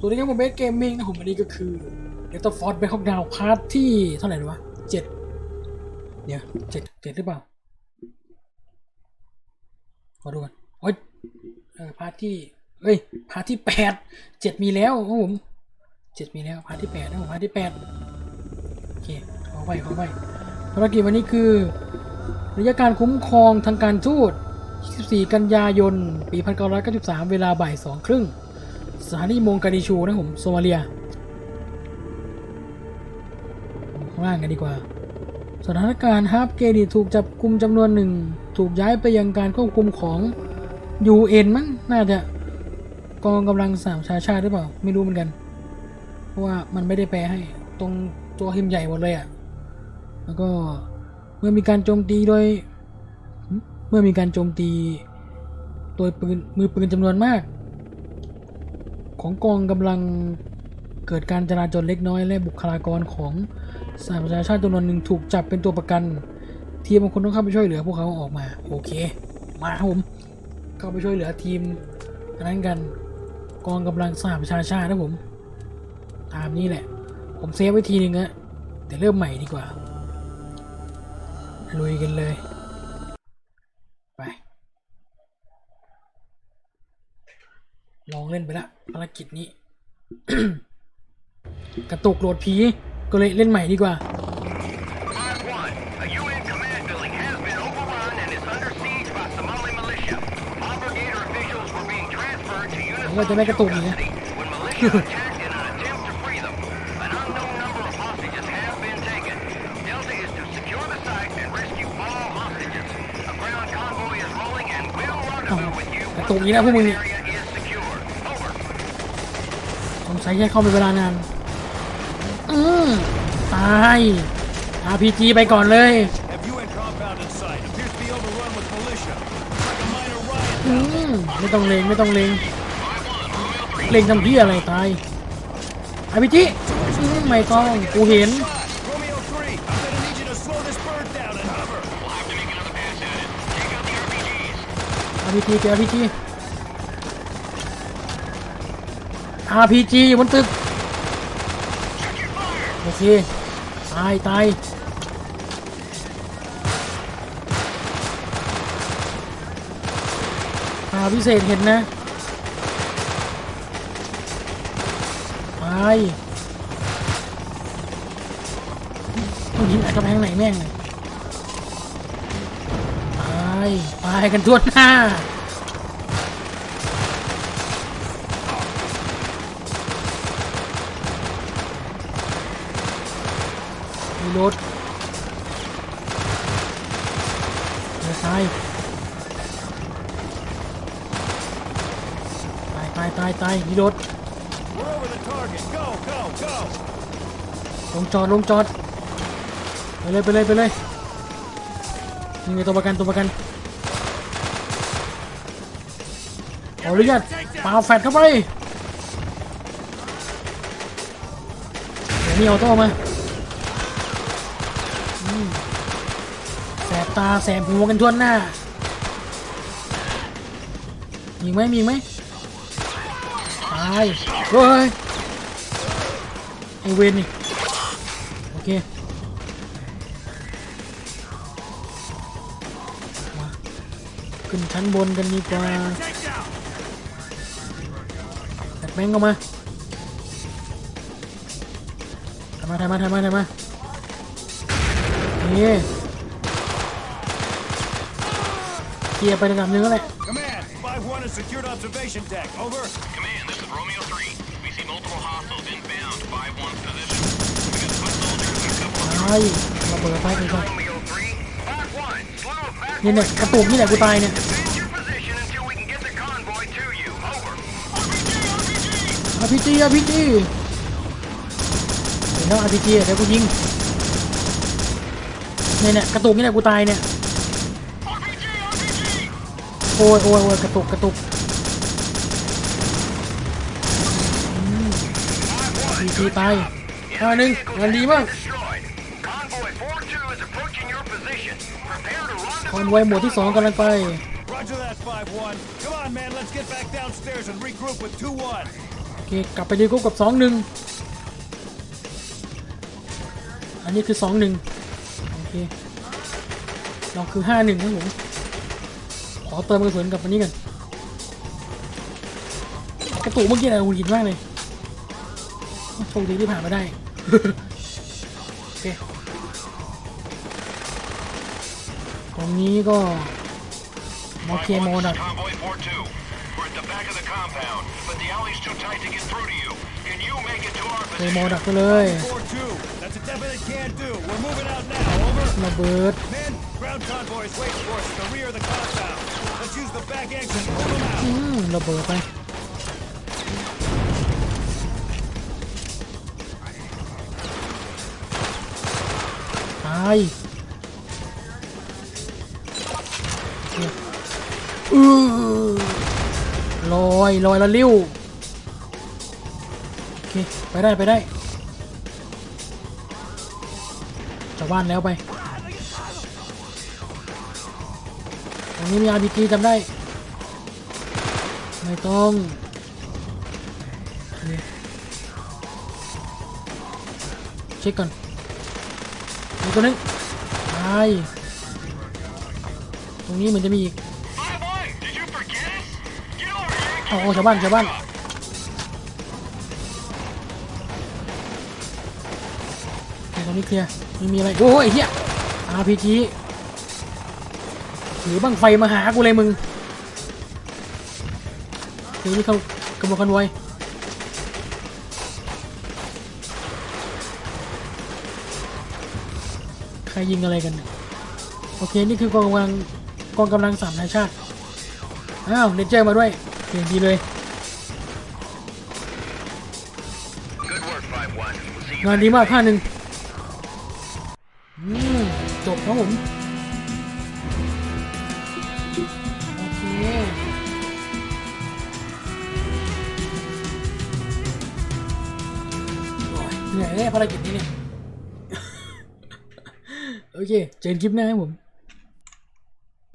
สวัสดีครับผมเบสเกมมิ่งนะผมวันนี้ก็คือเดลต้าฟอร์ดแบงคอกดาวพาร์ทที่เท่าไหร่วะเจ็ดเดี๋ยวเจ็ดเจ็ดหรือเปล่าขอดูกันโอ้ยเออพาร์ทที่เอ้ยพาร์ทที่แปดเจ็ดมีแล้วครับผมเจ็ดมีแล้วพาร์ทที่แปดนะผมพาร์ทที่แปดโอเคขอไปขอไปภารกิจวันนี้คือระยะการคุ้มครองทางการทูต 24 กันยายน ปี 1993 เวลาบ่ายสองครึ่ง สถานีมงกาดิชูนะผมโซมาเลีย ข้างล่างกันดีกว่า สถานการณ์ฮาร์ปเกดีถูกจับกลุ่มจำนวนหนึ่ง ถูกย้ายไปยังการควบคุมของ UN มั้งน่าจะกองกำลังสามชาชาติหรือเปล่า ไม่รู้เหมือนกัน เพราะว่ามันไม่ได้แปลให้ตรงตัวหิมพ์ใหญ่หมดเลยอะ่ะ แล้วก็เมื่อมีการโจมตีโดย เมื่อมีการโจมตีโดยปืนมือปืนจำนวนมาก ของกองกำลังเกิดการจราจรเล็กน้อยและบุคลากรของสหประชาชาติจำนวนหนึ่งถูกจับเป็นตัวประกัน ทีมบางคนต้องเข้าไปช่วยเหลือพวกเขาออกมา โอเค มาครับผมเข้าไปช่วยเหลือทีมนั้นกัน กองกำลังสหประชาชาตินะผม ตามนี้แหละ ผมเซฟไว้ทีหนึ่งอะแต่เริ่มใหม่ดีกว่าลุยกันเลย ไป ลองเล่นไปละภารกิจนี้ กระตุกโหลดผี ก็เลยเล่นใหม่ดีกว่า Five one, a UN command building has been overrun and is under siege by Somali militia. All brigade officials were being transferred to units ว่าจะไม่กระตุกอีกนะ when militia attacked in an attempt to free them. An unknown number of hostages have been taken. Delta is to secure the site and rescue all hostages. A ground convoy is rolling and will rendezvous with you กระ once ตุก the อีกแล้วพวกมึงเนี่ย สงสัยแค่เข้าไปเวลานานอืมตาย RPG ไปก่อนเลย Have UN compound in sight. Appears to be overrun with militia. Like a minor riot อื down there. มไม่ต้องเลงไม่ต้องเลงเลงทำพี่อะไรตาย RPG อืมไม่ต้องกูเห็น Shot! Romeo 3, I'm gonna need you to RPG อยู่บนตึก โอเค ตาย ตาย ตาพิเศษเห็นนะ ตายต้องยิงอัดกระแพงไหนแม่ง ตาย ตายกันทั่วหน้า มีรถเดี๋ยวตายตายตายตายตายมีรถลงจอดลงจอดไปเลยไปเลยไปเลยนี่ไงตัวประกันตัวประกันขออนุญาตปาแฟดเข้าไปเดี๋ยวนี้เอาโต้มาอืมแสบ ตาแสบหัวกันทั่วหน้ามีไหมมีไหมตายเฮ้ยไอเวนนี่โอเคมาขึ้นชั้นบนกันดีกว่าแบกแบงค์เข้ามาทำมาทำมาทำมาทำมานี่ เคลียร์ไประดับหนึงแล้วแหละ Command, 5-1 has secured observation deck. Over. Command, this is Romeo 3. We see multiple hostiles inbound. 5-1's position. We got foot soldiers and a couple of ตายระเบิดไฟกันก่อน Romeo 3. 5-1, slow back. นี่เนี่ยกระตุกนี่แหละกูตายเนี่ย Defend your position until we can get the convoy to you. Over. RPG RPG เห็นแล้ว RPG อะเดี๋ยวกูยิงเนี่ยเนี่ยกระตุกนี่แหละกูตายเนี่ย โอ้ยโอ้ยโอ้ยกระตุกกระตุกทีทีไปหนึ่งงานดีมากคอนไวหมวดที่สองกำลังไป โอเค กลับไปดีกุกกับสองหนึ่งอันนี้คือสองหนึ่งโอเคเราคือห้าหนึ่งนะผม ขอเติมกระสุนกับอันนี้กันกระตุกเมื่อกี้อะไรหุ่นหินมากเลยโชคดีที่ผ่านมาได้โอเคตรงนี้ก็มอเคโมดัก Convoy 4-2. We're at the back of the compound, but the alley's too tight to get through to you. Can you make it to our เคโม position? ดักไปเลย 4-2. That's a definite can do. We're moving out now. Over. ระเบิด use the back exit. Move them out. อืมระเบิดไป ตายเนี่ยอือลอยลอยละลิ้ว โอเค ไปได้ ไปได้ชาวบ้านแล้วไป งนี้มี RPG จำได้ ไม่ต้องเช็คก่อนมีตัวนึงตายตรงนี้เหมือนจะมีอีก My boy, did you forget us? Get over here and เอาเอาชาวบ้านชาวบ้านโอตรงนี้เคลียร์ไม่มีอะไร โอ้ยเหี้ย RPG ถือบังไฟมาหากูเลยมึงทีนี้เขากำลังกันไวใครยิงอะไรกัน โอเค นี่คือกองกำลังกองกำลังสามนายชาติ อ้าวเดนเจอร์มาด้วยเก่งดีเลย งานดีมาก at ค่าหนึ่งจบครับผม เหนื่อยแน่ภารกิจนี้เนี่ย โอเค เจอกันคลิปหน้าครับผม